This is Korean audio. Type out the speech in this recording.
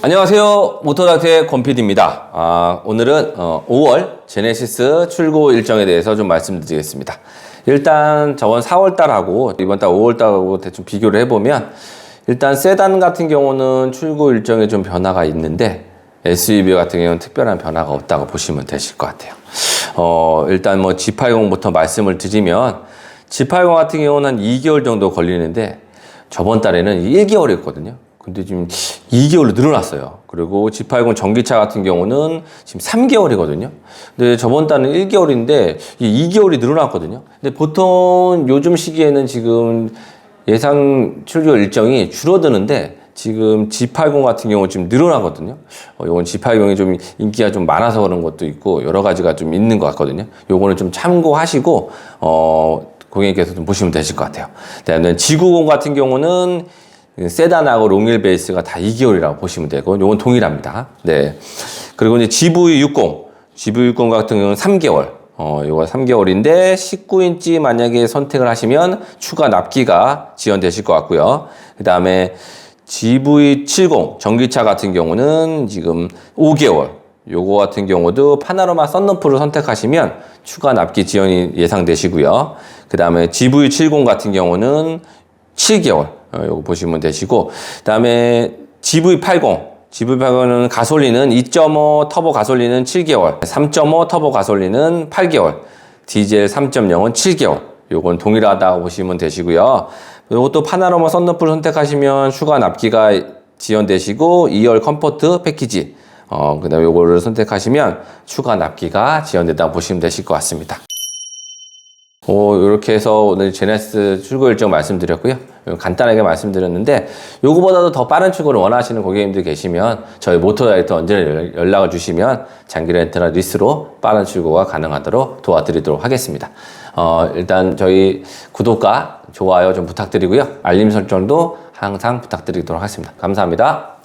안녕하세요. 모토닥터의 권PD입니다. 아, 오늘은 어, 5월 제네시스 출고 일정에 대해서 좀 말씀드리겠습니다. 일단 저번 4월달하고 이번 달 5월달하고 대충 비교를 해보면 일단 세단 같은 경우는 출고 일정에 좀 변화가 있는데 SUV 같은 경우는 특별한 변화가 없다고 보시면 되실 것 같아요. 어, 일단 뭐 G80부터 말씀을 드리면 G80 같은 경우는 한 2개월 정도 걸리는데 저번 달에는 1개월이었거든요. 근데 지금 2개월로 늘어났어요. 그리고 G80 전기차 같은 경우는 지금 3개월이거든요. 근데 저번 달은 1개월인데 2개월이 늘어났거든요. 근데 보통 요즘 시기에는 지금 예상 출고 일정이 줄어드는데 지금 G80 같은 경우 지금 늘어나거든요. 어, 요건 G80이 좀 인기가 좀 많아서 그런 것도 있고 여러 가지가 좀 있는 것 같거든요. 요거는 좀 참고하시고 어 고객님께서 좀 보시면 되실 것 같아요. 그다음에 G90 같은 경우는 세단하고 롱일 베이스가 다 2개월이라고 보시면 되고 요건 동일합니다. 네. 그리고 이제 GV60, GV60 같은 경우는 3개월. 어, 요거 3개월인데 19인치 만약에 선택을 하시면 추가 납기가 지원되실 것 같고요. 그다음에 GV70 전기차 같은 경우는 지금 5개월. 요거 같은 경우도 파나로마 썬루프를 선택하시면 추가 납기 지원이 예상되시고요. 그다음에 GV70 같은 경우는 7개월. 어, 요거 보시면 되시고 그다음에 GV80 GV80은 가솔린은 2.5 터보 가솔린은 7개월, 3.5 터보 가솔린은 8개월, 디젤 3.0은 7개월. 요건 동일하다고 보시면 되시고요. 요것도 파나로마 썬루프를 선택하시면 추가 납기가 지원되시고 2열 컴포트 패키지 어, 그 다음에 요거를 선택하시면 추가 납기가 지원된다고 보시면 되실 것 같습니다. 오, 이렇게 해서 오늘 제네시스 출고 일정 말씀드렸고요. 간단하게 말씀드렸는데 요거보다도 더 빠른 출고를 원하시는 고객님들 계시면 저희 모토다이렉터 언제나 연- 연락을 주시면 장기 렌트나 리스로 빠른 출고가 가능하도록 도와드리도록 하겠습니다. 어, 일단 저희 구독과 좋아요 좀 부탁드리고요. 알림 설정도 항상 부탁드리도록 하겠습니다. 감사합니다.